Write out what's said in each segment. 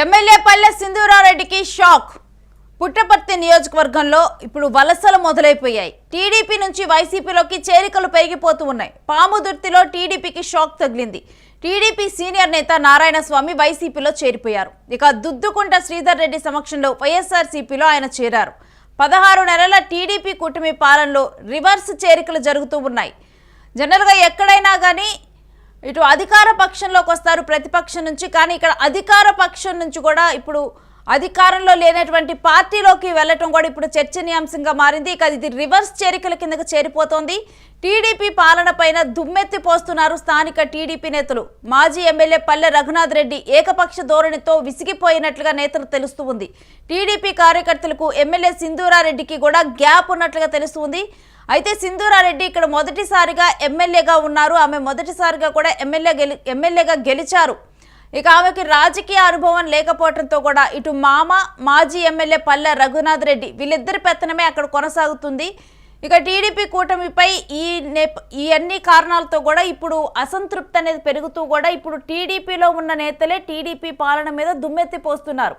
MLA పల్లె సింధూరారెడ్డికి shock. Puttaparthi నియోజకవర్గంలో ఇప్పుడు వలసలు మొదలైపోయాయి. టీడీపీ నుంచి వైసీపీలోకి చేరికలు పెరిగిపోతూ ఉన్నాయి. పాముదుర్తిలో టీడీపీకి షాక్ తగిలింది. టీడీపీ సీనియర్ నేత నారాయణ స్వామి వైసీపీలో చేరిపోయారు. ఇక దుద్దుకుంట శ్రీధర్ రెడ్డి సమక్షంలో వైఎస్ఆర్సీపీలో ఆయన చేరారు. పదహారు నెలల టీడీపీ కూటమి పాలనలో రివర్స్ చేరికలు జరుగుతూ ఉన్నాయి. జనరల్గా ఎక్కడైనా కానీ ఇటు అధికార పక్షంలోకి వస్తారు ప్రతిపక్షం నుంచి. కానీ ఇక్కడ అధికార పక్షం నుంచి కూడా ఇప్పుడు అధికారంలో లేనటువంటి పార్టీలోకి వెళ్ళటం కూడా ఇప్పుడు చర్చనీయాంశంగా మారింది. ఇక ఇది రివర్స్ చేరికల కిందకు చేరిపోతోంది. టీడీపీ పాలన పైన దుమ్మెత్తి పోస్తున్నారు స్థానిక టీడీపీ నేతలు. మాజీ ఎమ్మెల్యే పల్లె రఘునాథ్ రెడ్డి ఏకపక్ష ధోరణితో విసిగిపోయినట్లుగా నేతలు తెలుస్తూ ఉంది. టీడీపీ కార్యకర్తలకు ఎమ్మెల్యే సింధూరారెడ్డికి కూడా గ్యాప్ ఉన్నట్లుగా తెలుస్తుంది అయితే సింధూరారెడ్డి ఇక్కడ మొదటిసారిగా ఎమ్మెల్యేగా ఉన్నారు. ఆమె మొదటిసారిగా కూడా ఎమ్మెల్యే గెలి ఎమ్మెల్యేగా గెలిచారు. ఇక ఆమెకి రాజకీయ అనుభవం లేకపోవడంతో కూడా ఇటు మామ మాజీ ఎమ్మెల్యే పల్లె రఘునాథ్ రెడ్డి వీళ్ళిద్దరి పెత్తనమే అక్కడ కొనసాగుతుంది. ఇక టీడీపీ కూటమిపై ఈ నేప ఈ అన్ని కారణాలతో కూడా ఇప్పుడు అసంతృప్తి అనేది పెరుగుతూ కూడా ఇప్పుడు టీడీపీలో ఉన్న నేతలే టీడీపీ పాలన మీద దుమ్మెత్తి పోస్తున్నారు.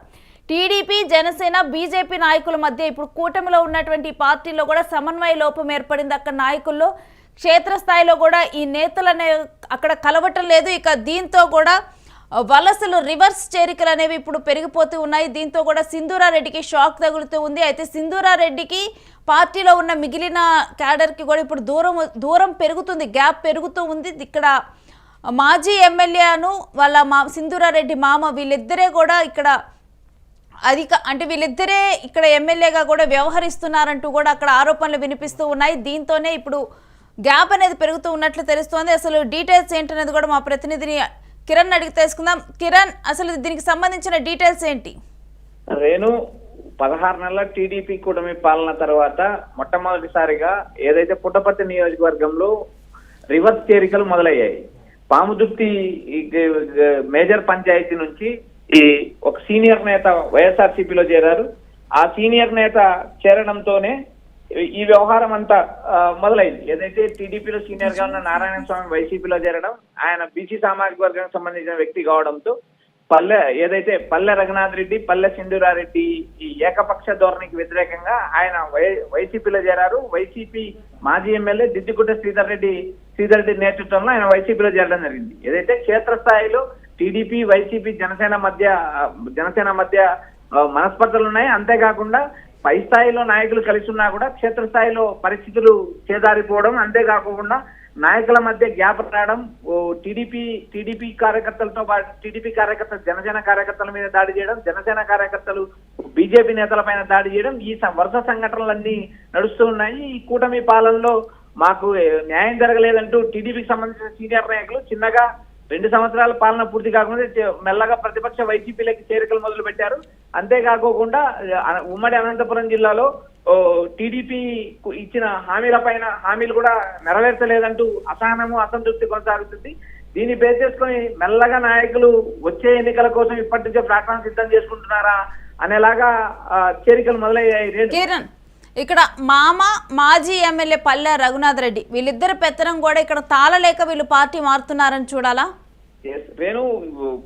టీడీపీ జనసేన బీజేపీ నాయకుల మధ్య ఇప్పుడు కూటమిలో ఉన్నటువంటి పార్టీలో కూడా సమన్వయ లోపం ఏర్పడింది అక్కడ నాయకుల్లో. క్షేత్రస్థాయిలో కూడా ఈ నేతలనే అక్కడ కలవటం లేదు. ఇక దీంతో కూడా వలసలు రివర్స్ చేరికలు అనేవి ఇప్పుడు పెరిగిపోతూ ఉన్నాయి. దీంతో కూడా సింధూరారెడ్డికి షాక్ తగులుతూ ఉంది. అయితే సింధూరారెడ్డికి పార్టీలో ఉన్న మిగిలిన క్యాడర్కి కూడా ఇప్పుడు దూరం దూరం పెరుగుతుంది గ్యాప్ పెరుగుతూ ఉంది. ఇక్కడ మాజీ ఎమ్మెల్యేను వాళ్ళ మా సింధూరారెడ్డి మామ వీళ్ళిద్దరే కూడా ఇక్కడ అధిక అంటే వీళ్ళిద్దరే ఇక్కడ ఎమ్మెల్యేగా కూడా వ్యవహరిస్తున్నారంటూ కూడా అక్కడ ఆరోపణలు వినిపిస్తూ ఉన్నాయి. దీంతోనే ఇప్పుడు గ్యాప్ అనేది పెరుగుతూ ఉన్నట్లు తెలుస్తోంది. అసలు డీటెయిల్స్ ఏంటనేది కూడా మా ప్రతినిధిని కిరణ్ అడిగి తెలుసుకుందాం. కిరణ్ అసలు దీనికి సంబంధించిన డీటెయిల్స్ ఏంటి? రేణు పదహారు నెలల టీడీపీ కూటమి పాలన తర్వాత మొట్టమొదటిసారిగా ఏదైతే పుట్టపర్తి నియోజకవర్గంలో రివర్స్ చేరికలు మొదలయ్యాయి. పాముదుర్తి మేజర్ పంచాయతీ నుంచి ఈ ఒక సీనియర్ నేత వైఎస్ఆర్సీపీలో చేరారు. ఆ సీనియర్ నేత చేరడంతోనే ఈ- వ్యవహారం అంతా మొదలైంది. ఏదైతే టీడీపీలో సీనియర్గా ఉన్న నారాయణ స్వామి వైసీపీలో చేరడం ఆయన బీసీ సామాజిక వర్గానికి సంబంధించిన వ్యక్తి కావడంతో పల్లె ఏదైతే పల్లె రఘునాథ్ రెడ్డి పల్లె సింధూరారెడ్డి ఈ ఏకపక్ష ధోరణికి వ్యతిరేకంగా ఆయన వై- వైసీపీలో చేరారు. వైసీపీ మాజీ ఎమ్మెల్యే దిద్దిగుట్ట శ్రీధర్ రెడ్డి శ్రీధర్ రెడ్డి నేతృత్వంలో ఆయన వైసీపీలో చేరడం జరిగింది. ఏదైతే క్షేత్రస్థాయిలో టీడీపీ వైసీపీ జనసేన మధ్య జనసేన మధ్య మనస్పర్ధలు ఉన్నాయి అంతేకాకుండా పై స్థాయిలో నాయకులు కలిసి ఉన్నా కూడా క్షేత్రస్థాయిలో పరిస్థితులు చేదారిపోవడం అంతేకాకుండా నాయకుల మధ్య గ్యాప్ రావడం ఓ టీడీపీ టీడీపీ కార్యకర్తలతో పాటు టీడీపీ కార్యకర్తలు జనసేన కార్యకర్తల మీద దాడి చేయడం జనసేన కార్యకర్తలు బీజేపీ నేతల పైన దాడి చేయడం ఈ వరుస సంఘటనలన్నీ నడుస్తూ ఉన్నాయి. ఈ కూటమి పాలనలో మాకు న్యాయం జరగలేదంటూ టీడీపీకి సంబంధించిన సీనియర్ నాయకులు చిన్నగా రెండు సంవత్సరాల పాలన పూర్తి కాకుండా మెల్లగా ప్రతిపక్ష వైసీపీలకి చేరికలు మొదలు పెట్టారు అంతేకాకోకుండా ఉమ్మడి అనంతపురం జిల్లాలో టీడీపీ ఇచ్చిన హామీల పైన హామీలు కూడా నెరవేర్చలేదంటూ అసహనము అసంతృప్తి కొనసాగుతుంది. దీన్ని బేస్ చేసుకొని మెల్లగా నాయకులు వచ్చే ఎన్నికల కోసం ఇప్పటి నుంచే ప్లాట్ఫామ్ సిద్ధం చేసుకుంటున్నారా అనేలాగా చేరికలు మొదలయ్యాయి. కిరణ్ ఇక్కడ మామ మాజీ ఎమ్మెల్యే పల్లె రఘునాథ్ రెడ్డి వీళ్ళిద్దరు పెత్తనం కూడా ఇక్కడ తాళలేక వీళ్ళు పార్టీ మారుతున్నారని చూడాలా? రేణు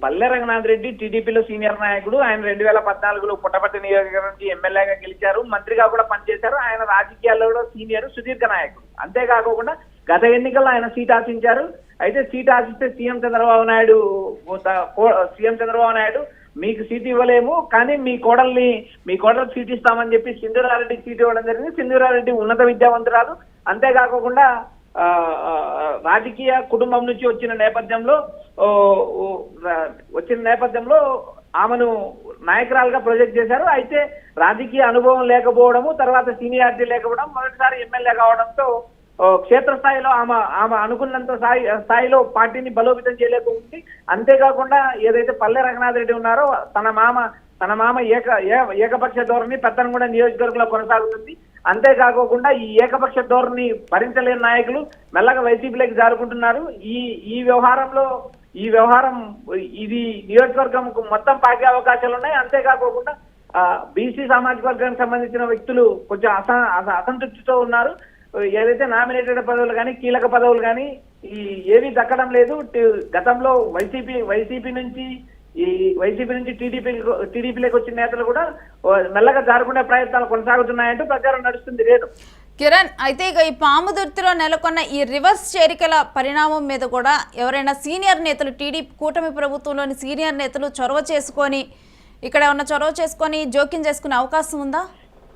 పల్లె రంగనాథ్ రెడ్డి టీడీపీలో సీనియర్ నాయకుడు. ఆయన రెండు వేల పద్నాలుగులో పుట్టపర్తి నియోజకవర్గం నుంచి ఎమ్మెల్యేగా గెలిచారు. మంత్రిగా కూడా పనిచేశారు. ఆయన రాజకీయాల్లో కూడా సీనియర్ సుదీర్ఘ నాయకుడు. అంతేకాకుండా గత ఎన్నికల్లో ఆయన సీట్ ఆశించారు. అయితే సీట్ ఆశిస్తే సీఎం చంద్రబాబు నాయుడు సీఎం చంద్రబాబు నాయుడు మీకు సీట్ ఇవ్వలేము కానీ మీ కోడల్ని మీ కోడలకు సీట్ ఇస్తామని చెప్పి సింధూరారెడ్డికి సీట్ ఇవ్వడం జరిగింది. సింధురారెడ్డి ఉన్నత విద్యావంతురాలు. అంతేకాకుండా రాజకీయ కుటుంబం నుంచి వచ్చిన నేపథ్యంలో వచ్చిన నేపథ్యంలో ఆమెను నాయకురాలుగా ప్రొజెక్ట్ చేశారు. అయితే రాజకీయ అనుభవం లేకపోవడము తర్వాత సీనియారిటీ లేకపోవడం మొదటిసారి ఎమ్మెల్యే కావడంతో క్షేత్రస్థాయిలో ఆమె ఆమె అనుకున్నంత స్థాయి స్థాయిలో పార్టీని బలోపేతం చేయలేకపోతుంది అంతేకాకుండా ఏదైతే పల్లె రంగనాథ్ రెడ్డి ఉన్నారో తన మామ తన మామ ఏక ఏకపక్ష ధోరణి పెద్దనగూడ నియోజకవర్గంలో కొనసాగుతుంది. అంతేకాకోకుండా ఈ ఏకపక్ష ధోరణి భరించలేని నాయకులు మెల్లగా వైసీపీలోకి జారుకుంటున్నారు. ఈ ఈ వ్యవహారంలో ఈ వ్యవహారం ఇది నియోజకవర్గం మొత్తం పాకే అవకాశాలు ఉన్నాయి. అంతేకాకోకుండా బీసీ సామాజిక వర్గానికి సంబంధించిన వ్యక్తులు కొంచెం అస అస- అసంతృప్తితో ఉన్నారు. ఏదైతే నామినేటెడ్ పదవులు కానీ కీలక పదవులు కానీ ఈ ఏవి దక్కడం లేదు. గతంలో వైసీపీ వైసీపీ నుంచి ఈ వైసీపీ నుంచి టీడీపీ టీడీపీలోకి వచ్చిన నేతలు కూడా మెల్లగా జారుకునే ప్రయత్నాలు కొనసాగుతున్నాయంటూ ప్రచారం నడుస్తుంది లేదు. కిరణ్ అయితే ఇక ఈ పాముదుర్తిలో నెలకొన్న ఈ రివర్స్ చేరికల పరిణామం మీద కూడా ఎవరైనా సీనియర్ నేతలు టీడీపీ కూటమి ప్రభుత్వంలోని సీనియర్ నేతలు చొరవ చేసుకొని ఇక్కడ ఉన్న చొరవ చేసుకొని జోక్యం చేసుకునే అవకాశం ఉందా?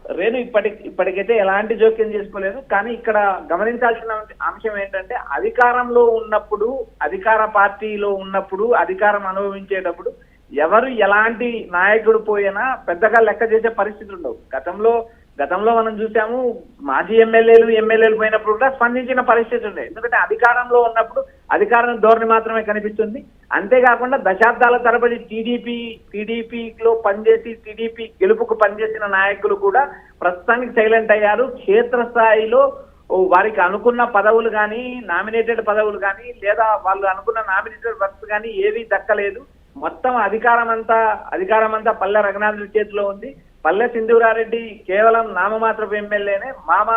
రేణు ఇప్పటి ఇప్పటికైతే ఎలాంటి జోక్యం చేసుకోలేదు కానీ ఇక్కడ గమనించాల్సిన అంశం ఏంటంటే అధికారంలో ఉన్నప్పుడు అధికార పార్టీలో ఉన్నప్పుడు అధికారం అనుభవించేటప్పుడు ఎవరు ఎలాంటి నాయకుడు పోయినా పెద్దగా లెక్క చేసే పరిస్థితి ఉండవు. గతంలో గతంలో మనం చూసాము మాజీ ఎమ్మెల్యేలు ఎమ్మెల్యేలు పోయినప్పుడు కూడా స్పందించిన పరిస్థితి ఉండే. ఎందుకంటే అధికారంలో ఉన్నప్పుడు అధికారం ధోరణి మాత్రమే కనిపిస్తుంది. అంతేకాకుండా దశాబ్దాల తరబడి టీడీపీ టీడీపీలో పనిచేసి టీడీపీ గెలుపుకు పనిచేసిన నాయకులు కూడా ప్రస్తుతానికి సైలెంట్ అయ్యారు. క్షేత్రస్థాయిలో వారికి అనుకున్న పదవులు కానీ నామినేటెడ్ పదవులు కానీ లేదా వాళ్ళు అనుకున్న నామినేటెడ్ వర్క్స్ కానీ ఏవీ దక్కలేదు. మొత్తం అధికారం అంతా అధికారం అంతా పల్లె రఘునాథుడి చేతిలో ఉంది. పల్లె సింధూరారెడ్డి కేవలం నామమాత్రపు ఎమ్మెల్యేనే మామ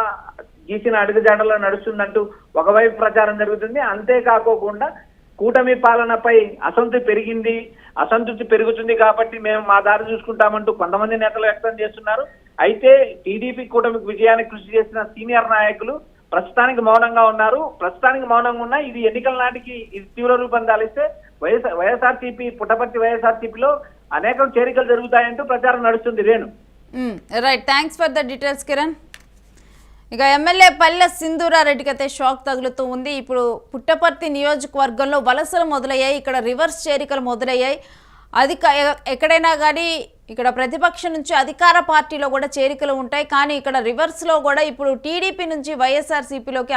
గీసిన అడుగుజాడలో నడుస్తుందంటూ ఒకవైపు ప్రచారం జరుగుతుంది. అంతేకాకోకుండా కూటమి పాలనపై అసంతృప్తి పెరిగింది. అసంతృప్తి పెరుగుతుంది కాబట్టి మేము మా దారి చూసుకుంటామంటూ కొంతమంది నేతలు వ్యక్తం చేస్తున్నారు. అయితే టీడీపీ కూటమికి విజయానికి కృషి చేసిన సీనియర్ నాయకులు ప్రస్తుతానికి మౌనంగా ఉన్నారు. ప్రస్తుతానికి మౌనంగా ఉన్నా ఇది ఎన్నికల నాటికి ఇది తీవ్ర రూపం దాలిస్తే వైఎస్ఆర్ వైఎస్ఆర్సీపీ పుట్టపర్తి వైఎస్ఆర్సీపీలో అనేక చేరికలు జరుగుతాయంటూ ప్రచారం నడుస్తుంది Renu. Right thanks for the details Kiran ఇక ఎమ్మెల్యే పల్లె సింధూరారెడ్డికి అయితే షాక్ తగులుతూ ఉంది. ఇప్పుడు పుట్టపర్తి నియోజకవర్గంలో వలసలు మొదలయ్యాయి. ఇక్కడ రివర్స్ చేరికలు మొదలయ్యాయి. అది ఎక్కడైనా కానీ ఇక్కడ ప్రతిపక్షం నుంచి అధికార పార్టీలో కూడా చేరికలు ఉంటాయి. కానీ ఇక్కడ రివర్స్లో కూడా ఇప్పుడు టీడీపీ నుంచి వైఎస్ఆర్సీపీలోకి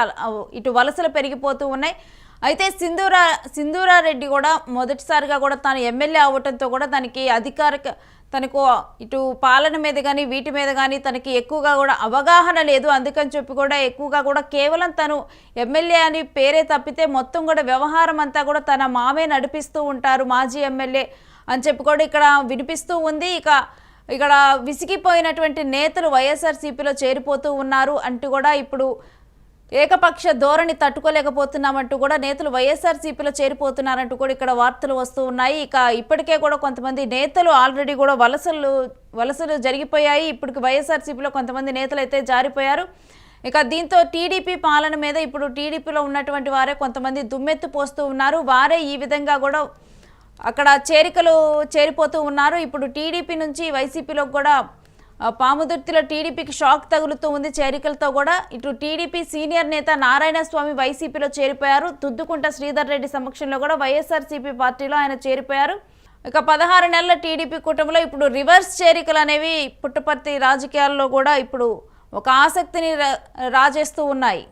ఇటు వలసలు పెరిగిపోతూ ఉన్నాయి. అయితే సింధూరా సింధూరారెడ్డి కూడా మొదటిసారిగా కూడా తాను ఎమ్మెల్యే అవ్వటంతో కూడా తనకి అధికారిక తనకు ఇటు పాలన మీద కానీ వీటి మీద కానీ తనకి ఎక్కువగా కూడా అవగాహన లేదు. అందుకని చెప్పి కూడా ఎక్కువగా కూడా కేవలం తను ఎమ్మెల్యే అని పేరే తప్పితే మొత్తం కూడా వ్యవహారం అంతా కూడా తన మామే నడిపిస్తూ ఉంటారు మాజీ ఎమ్మెల్యే అని చెప్పి కూడా ఇక్కడ వినిపిస్తూ ఉంది. ఇక ఇక్కడ విసిగిపోయినటువంటి నేతలు వైఎస్ఆర్సీపీలో చేరిపోతూ ఉన్నారు అంటూ కూడా ఇప్పుడు ఏకపక్ష ధోరణి తట్టుకోలేకపోతున్నామంటూ కూడా నేతలు వైఎస్ఆర్సీపీలో చేరిపోతున్నారంటూ కూడా ఇక్కడ వార్తలు వస్తూ ఉన్నాయి. ఇక ఇప్పటికే కూడా కొంతమంది నేతలు ఆల్రెడీ కూడా వలసలు వలసలు జరిగిపోయాయి. ఇప్పటికి వైఎస్ఆర్సీపీలో కొంతమంది నేతలు అయితే జారిపోయారు. ఇక దీంతో టీడీపీ పాలన మీద ఇప్పుడు టీడీపీలో ఉన్నటువంటి వారే కొంతమంది దుమ్మెత్తు పోస్తూ ఉన్నారు. వారే ఈ విధంగా కూడా అక్కడ చేరికలు చేరిపోతూ ఉన్నారు. ఇప్పుడు టీడీపీ నుంచి వైసీపీలో కూడా పాముదుర్తిలో టీడీపీకి షాక్ తగులుతూ ఉంది. చేరికలతో కూడా ఇటు టీడీపీ సీనియర్ నేత నారాయణ స్వామి వైసీపీలో చేరిపోయారు. తుద్దుకుంట శ్రీధర్ రెడ్డి సమక్షంలో కూడా వైఎస్ఆర్సీపీ పార్టీలో ఆయన చేరిపోయారు. ఇక పదహారు నెలల టీడీపీ కూటమిలో ఇప్పుడు రివర్స్ చేరికలు అనేవి పుట్టపర్తి రాజకీయాల్లో కూడా ఇప్పుడు ఒక ఆసక్తిని రాజేస్తూ ఉన్నాయి.